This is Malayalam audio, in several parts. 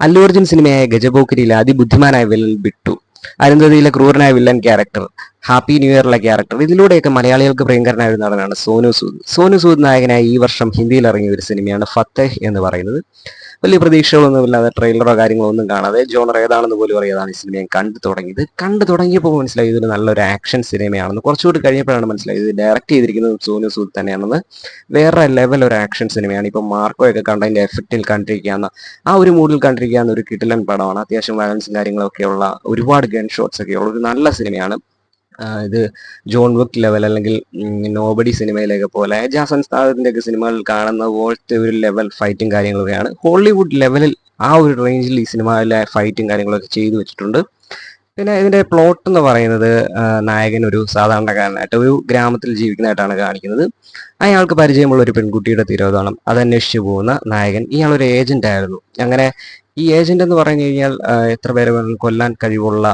അല്ലു അർജുൻ സിനിമയായ ഗജപോക്കിരിയിലെ അതിബുദ്ധിമാനായ വില്ലൻ ബിട്ടു അരുന്ധതിയിലെ ക്രൂരനായ വില്ലൻ ക്യാരക്ടർ ഹാപ്പി ന്യൂ ഇയറിലെ ക്യാരക്ടർ ഇതിലൂടെയൊക്കെ മലയാളികൾക്ക് പ്രിയങ്കരനായ ഒരു നടനാണ് സോനു സൂദ്. സോനു സൂദ് നായകനായി ഈ വർഷം ഹിന്ദിയിൽ ഇറങ്ങിയ ഒരു സിനിമയാണ് ഫത്തേഹ് എന്ന് പറയുന്നത്. വലിയ പ്രതീക്ഷകളൊന്നുമില്ലാതെ ട്രെയിലറോ കാര്യങ്ങളോ ഒന്നും കാണാതെ ജോണർ ഏതാണെന്ന് പോലും അറിയാതാണ് ഈ സിനിമ ഞാൻ കണ്ടു തുടങ്ങിയത്. കണ്ടു തുടങ്ങിയപ്പോൾ മനസ്സിലായി ഇതൊരു നല്ലൊരു ആക്ഷൻ സിനിമയാണെന്ന്. കുറച്ചുകൂടി കഴിഞ്ഞപ്പോഴാണ് മനസ്സിലായത് ഡയറക്റ്റ് ചെയ്തിരിക്കുന്നത് സോനു സൂദ് തന്നെയാണെന്ന്. വേറെ ലെവൽ ഒരു ആക്ഷൻ സിനിമയാണ്. ഇപ്പം മാർക്കോയൊക്കെ ഒക്കെ കണ്ടതിന്റെ എഫക്റ്റിൽ കണ്ടിരിക്കാവുന്ന ആ ഒരു മൂഡിൽ കണ്ടിരിക്കാവുന്ന ഒരു കിടിലൻ പടമാണ്. അത്യാവശ്യം വയലൻസും കാര്യങ്ങളൊക്കെ ഉള്ള ഒരുപാട് ഗൺ ഷോട്ട്സ് ഒക്കെ ഉള്ള ഒരു നല്ല സിനിമയാണ്. ഇത് ജോൺ വുക്ക് ലെവൽ അല്ലെങ്കിൽ നോബഡി സിനിമയിലൊക്കെ പോലെ ജാസൻ സ്ഥാപനത്തിന്റെ ഒക്കെ സിനിമകളിൽ കാണുന്ന പോലത്തെ ഒരു ലെവൽ ഫൈറ്റും കാര്യങ്ങളൊക്കെയാണ് ഹോളിവുഡ് ലെവലിൽ ആ ഒരു റേഞ്ചിൽ ഈ സിനിമയിലെ ഫൈറ്റും കാര്യങ്ങളൊക്കെ ചെയ്തു വെച്ചിട്ടുണ്ട്. പിന്നെ ഇതിന്റെ പ്ലോട്ട് എന്ന് പറയുന്നത് നായകൻ ഒരു സാധാരണക്കാരനായിട്ട് ഒരു ഗ്രാമത്തിൽ ജീവിക്കുന്നതായിട്ടാണ് കാണിക്കുന്നത്. അയാൾക്ക് പരിചയമുള്ള ഒരു പെൺകുട്ടിയുടെ തിരോധാനം അതന്വേഷിച്ചു പോകുന്ന നായകൻ. ഇയാൾ ഒരു ഏജന്റ് ആയിരുന്നു. അങ്ങനെ ഈ ഏജന്റ് എന്ന് പറഞ്ഞു കഴിഞ്ഞാൽ എത്ര പേരെ കൊല്ലാൻ കഴിവുള്ള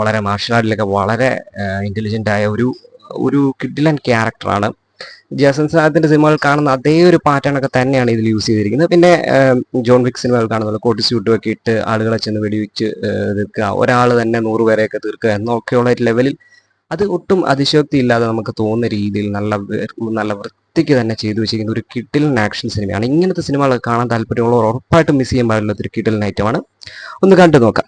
വളരെ മാർഷൽ ആർട്ടിലൊക്കെ വളരെ ഇന്റലിജന്റ് ആയ ഒരു ഒരു കിഡിലൻ ക്യാരക്ടറാണ് ജസൻ സാദിന്റെ സിനിമകൾ കാണുന്ന അതേ ഒരു പാറ്റേൺ ഒക്കെ തന്നെയാണ് ഇതിൽ യൂസ് ചെയ്തിരിക്കുന്നത്. പിന്നെ ജോൺ വിക് സിനിമകൾ കാണുന്നത് കോട്ടി സ്യൂട്ടും ഒക്കെ ഇട്ട് ആളുകളെ ചെന്ന് വെടിവെച്ച് തീർക്കുക. ഒരാൾ തന്നെ നൂറ് പേരെയൊക്കെ തീർക്കുക എന്നൊക്കെയുള്ള ഒരു ലെവലിൽ അത് ഒട്ടും അതിശോക്തി ഇല്ലാതെ നമുക്ക് തോന്നുന്ന രീതിയിൽ നല്ല നല്ല വൃത്തിക്ക് തന്നെ ചെയ്തു വെച്ചിരിക്കുന്ന ഒരു കിട്ടിൽ ആക്ഷൻ സിനിമയാണ് ഇങ്ങനത്തെ സിനിമകൾ കാണാൻ താല്പര്യമുള്ളവർ ഉറപ്പായിട്ടും മിസ് ചെയ്യാൻ പാടില്ലാത്തൊരു കിട്ടിൽ നൈറ്റമാണ് ഒന്ന് കണ്ടു നോക്കാം.